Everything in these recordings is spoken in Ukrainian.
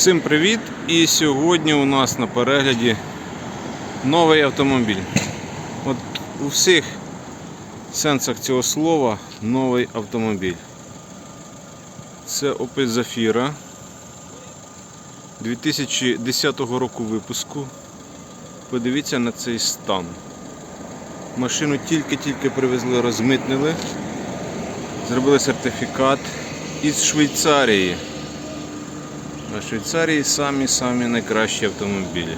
Всім привіт! І сьогодні у нас на перегляді новий автомобіль. От у всіх сенсах цього слова новий автомобіль. Це Opel Zafira 2010 року випуску. Подивіться на цей стан. Машину тільки-тільки привезли, розмитнили, зробили сертифікат із Швейцарії. На Швейцарії самі-самі найкращі автомобілі.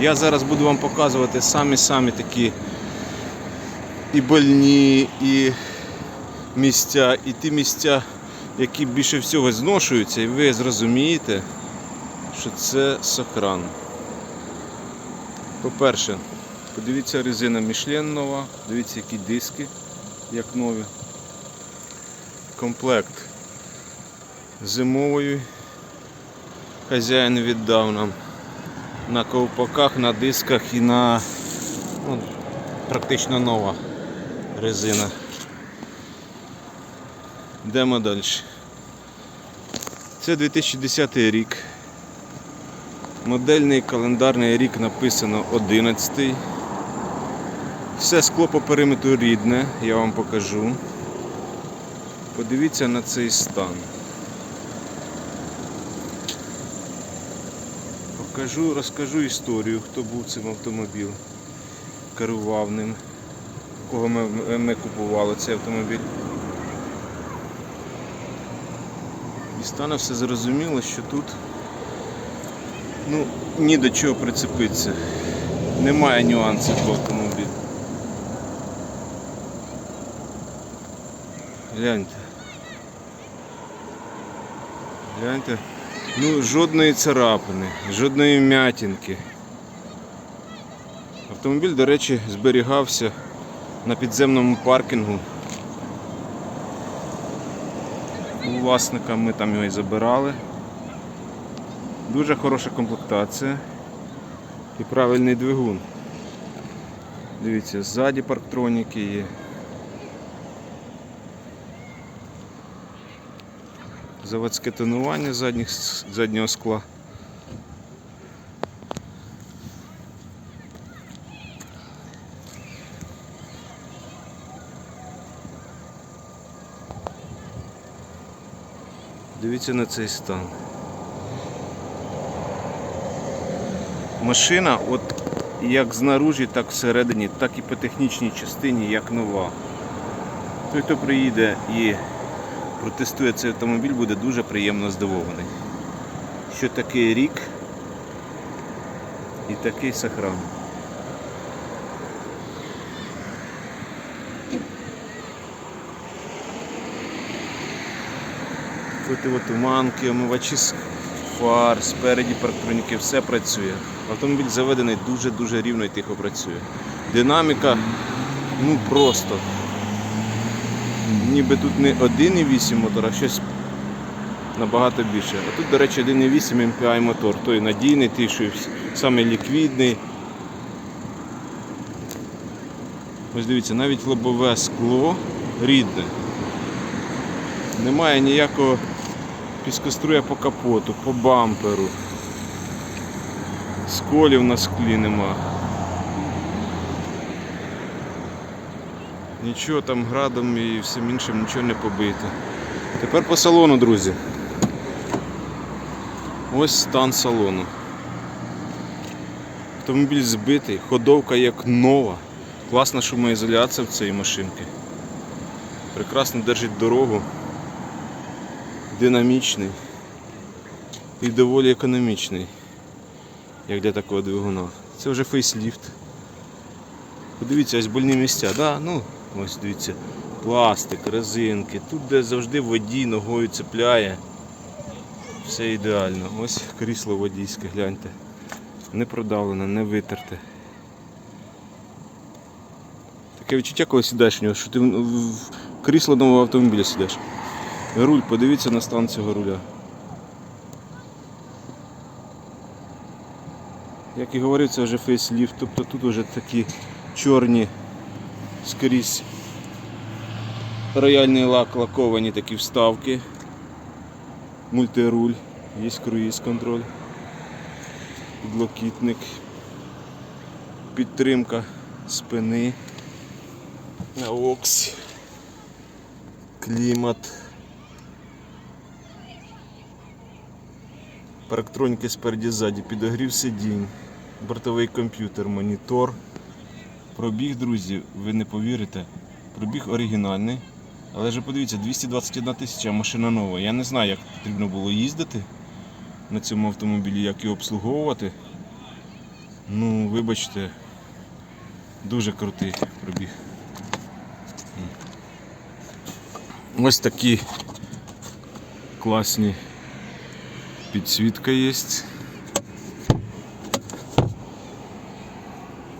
Я зараз буду вам показувати самі-самі такі і больні, і місця, і ті місця, які більше всього зношуються, і ви зрозумієте, що це Сокран. По-перше, подивіться резина Michelin нова, дивіться які диски, як нові. Комплект зимовою хазяїн віддав нам на ковпаках, на дисках і на ну, практично нова резина. Йдемо далі. Це 2010 рік. Модельний календарний рік написано 11. Все скло по периметру рідне, я вам покажу. Подивіться на цей стан. Покажу, розкажу історію, хто був цим автомобілем, керував ним, кого ми, ми купували цей автомобіль. І стане все зрозуміло, що тут ну, ні до чого прицепитися. Немає нюансів по автомобілю. Гляньте. Гляньте. Ну, жодної царапини, жодної м'ятінки. Автомобіль, до речі, зберігався на підземному паркінгу. У власника ми там його і забирали. Дуже хороша комплектація і правильний двигун. Дивіться, ззаді парктроніки є. Заводське тонування задніх, заднього скла. Дивіться на цей стан. Машина, от як знаружі, так всередині, так і по технічній частині, як нова. Той, хто приїде і протестує цей автомобіль, буде дуже приємно здивований. Що такий рік і такий сохран. Противотуманки, омивачі фар, спереді парктроніки, все працює. Автомобіль заведений дуже-дуже рівно і тихо працює. Динаміка, ну просто ніби тут не 1,8 мотор, а щось набагато більше. А тут, до речі, 1,8 MPI мотор, той надійний, той, що саме ліквідний. Ось дивіться, навіть лобове скло рідне. Немає ніякого піскоструя по капоту, по бамперу. Сколів на склі нема. Нічого там градом і всім іншим нічого не побито. Тепер по салону, друзі. Ось стан салону. Автомобіль збитий, ходовка як нова. Класна шумоізоляція в цієї машинки. Прекрасно держить дорогу. Динамічний і доволі економічний, як для такого двигуна. Це вже фейсліфт. Подивіться, ось больні місця, да? ну, ось дивіться, пластик, резинки, тут де завжди водій ногою цепляє. Все ідеально. Ось крісло водійське, гляньте. Не продавлене, не витерте. Таке відчуття, коли сідаєш в нього, що ти в крісло нового автомобіля сидиш. Руль, подивіться на стан цього руля. Як і говорив, це вже фейсліфт, тобто тут вже такі чорні скрізь рояльний лак лаковані такі вставки. мультируль, є круїз контроль, підлокітник, підтримка спини, AUX, клімат. Парктроніки спереді ззаді, підогрів сидінь, бортовий комп'ютер, монітор. Пробіг, друзі, ви не повірите. Пробіг оригінальний. Але ж подивіться, 221 тисяча машина нова. Я не знаю, як потрібно було їздити на цьому автомобілі, як його обслуговувати. Ну, вибачте, дуже крутий пробіг. Ось такі класні підсвітка є.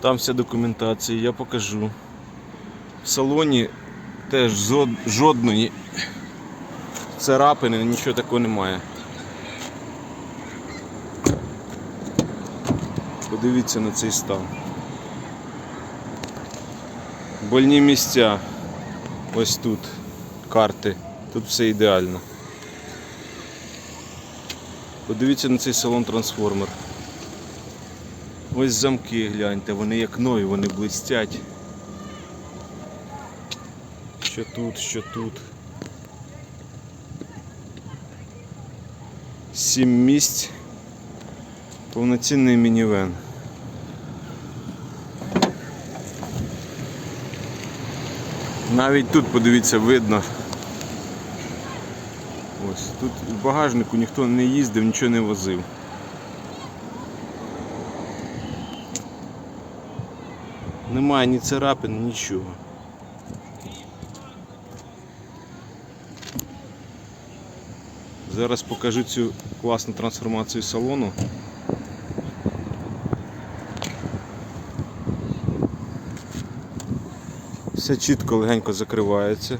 Там вся документація, я покажу. В салоні теж жодної царапини, нічого такого немає. Подивіться на цей стан. Больні місця. Ось тут карти. Тут все ідеально. Подивіться на цей салон трансформер. Ось замки гляньте, вони як нові, вони блистять. Що тут, що тут. Сім місць. Повноцінний мінівен. Навіть тут, подивіться, видно. Ось тут в багажнику ніхто не їздив, нічого не возив. Немає ні царапин, нічого. Зараз покажу цю класну трансформацію салону. Все чітко легенько закривається.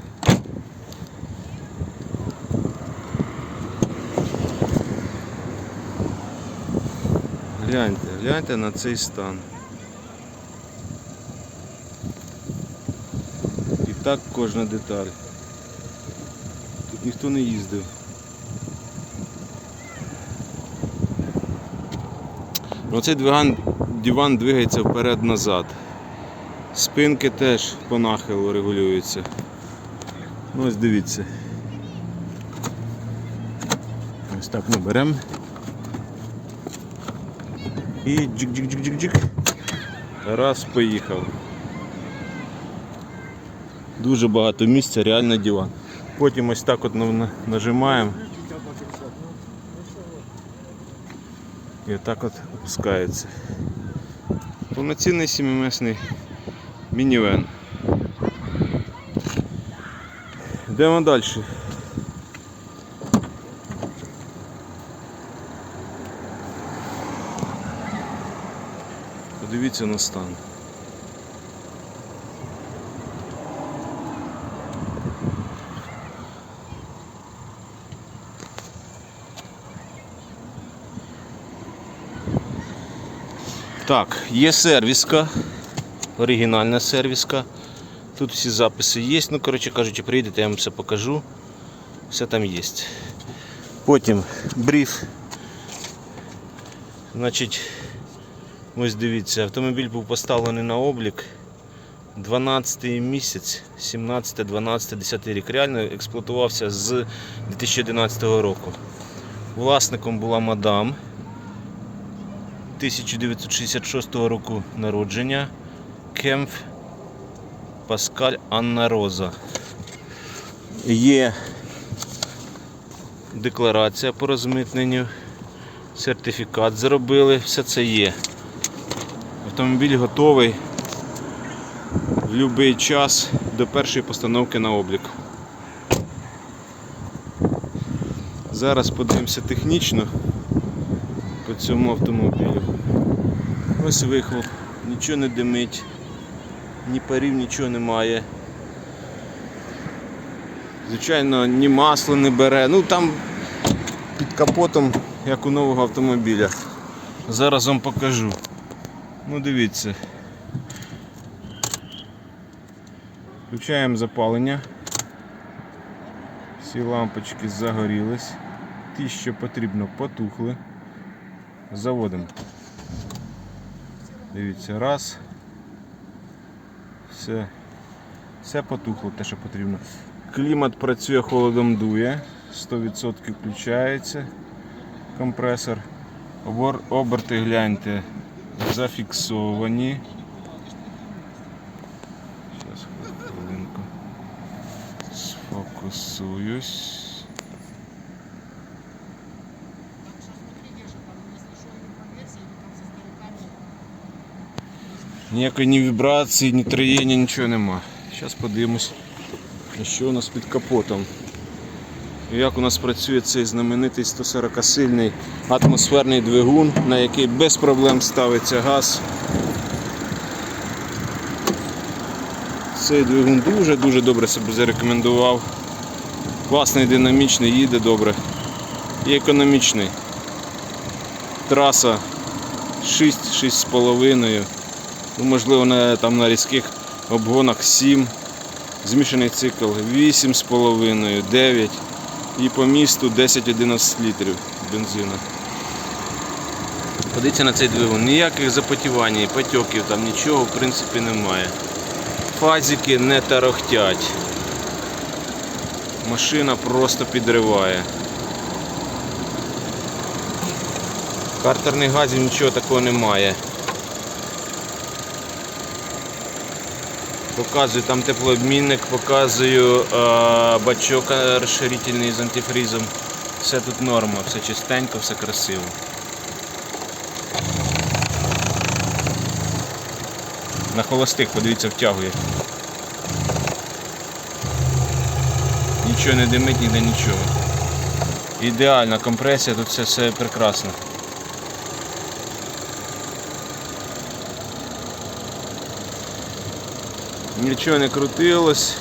Гляньте, гляньте на цей стан. Так кожна деталь. Тут ніхто не їздив. Оцей двиган, диван двигається вперед-назад. Спинки теж по нахилу регулюються. Ну ось дивіться. Ось так ми беремо. І джик-джик-джик-джик-джик. Раз, поїхав. Дуже багато місця, реально диван. Потім ось так от на- нажимаємо. І отак от опускається. Повноцінний сімимісний мінівен. Йдемо далі. Подивіться на стан. Так, є сервіска, оригінальна сервіска. Тут всі записи є. Ну, коротше кажучи, приїдете, я вам все покажу. Все там є. Потім бриф. Значить, ось дивіться, автомобіль був поставлений на облік 12 місяць, 17, 12, 10 рік. Реально експлуатувався з 2011 року. Власником була мадам. 1966 року народження Кемф Паскаль Анна Роза. Є декларація по розмитненню, сертифікат зробили, все це є. Автомобіль готовий в будь-який час до першої постановки на облік. Зараз подивимося технічно цьому автомобілю. Ось вихлоп, нічого не димить, ні парів, нічого немає. Звичайно, ні масло не бере. Ну там під капотом, як у нового автомобіля. Зараз вам покажу. Ну дивіться. Включаємо запалення. Всі лампочки загорілись. ті, що потрібно, потухли. Заводимо. Дивіться, раз. Все. Все потухло, те, що потрібно. Клімат працює, холодом дує. 100% включається компресор. Оберти гляньте зафіксовані. Зараз хвилинку. Сфокусуюсь. Ніякої ні вібрації, ні троєння, нічого нема. Зараз подивимось, що у нас під капотом. І Як у нас працює цей знаменитий 140-сильний атмосферний двигун, на який без проблем ставиться газ. Цей двигун дуже-дуже добре себе зарекомендував. Класний, динамічний, їде добре. І економічний. Траса 6-6,5. Ну, можливо, на, там на різких обгонах 7. Змішаний цикл 8,5, 9 і по місту 10-11 літрів бензину. Подивіться на цей двигун, ніяких запотівань, потьоків, там нічого в принципі немає. Фазики не тарохтять. Машина просто підриває. Картерних газів нічого такого немає. Показую там теплообмінник, показую е, бачок розширительний з антифрізом. Все тут норма, все чистенько, все красиво. На холостих, подивіться, втягує. Нічого не димить, ніде нічого. Ідеальна компресія, тут все, все прекрасно. Нічого не крутилось.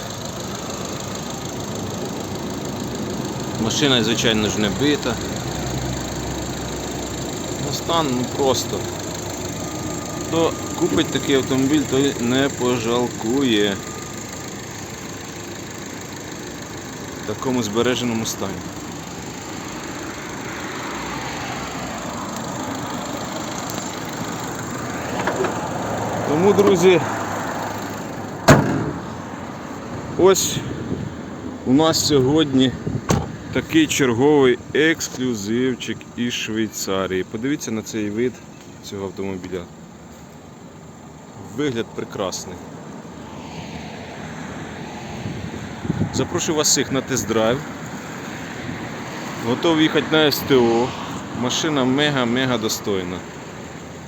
Машина, звичайно ж, не бита. Ну, стан ну, просто. Хто купить такий автомобіль, той не пожалкує. В такому збереженому стані. Тому, друзі, ось у нас сьогодні такий черговий ексклюзивчик із Швейцарії. Подивіться на цей вид цього автомобіля. Вигляд прекрасний. Запрошую вас всіх на тест-драйв. Готовий їхати на СТО. Машина мега-мега достойна.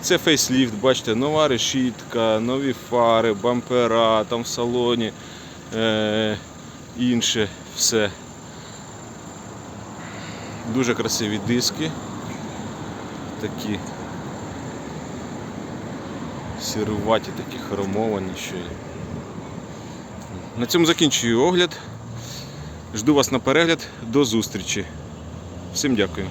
Це фейсліфт, бачите, нова решітка, нові фари, бампера, там в салоні е, інше все. Дуже красиві диски. Такі сіруваті, такі хромовані ще. На цьому закінчую огляд. Жду вас на перегляд. До зустрічі. Всім дякую.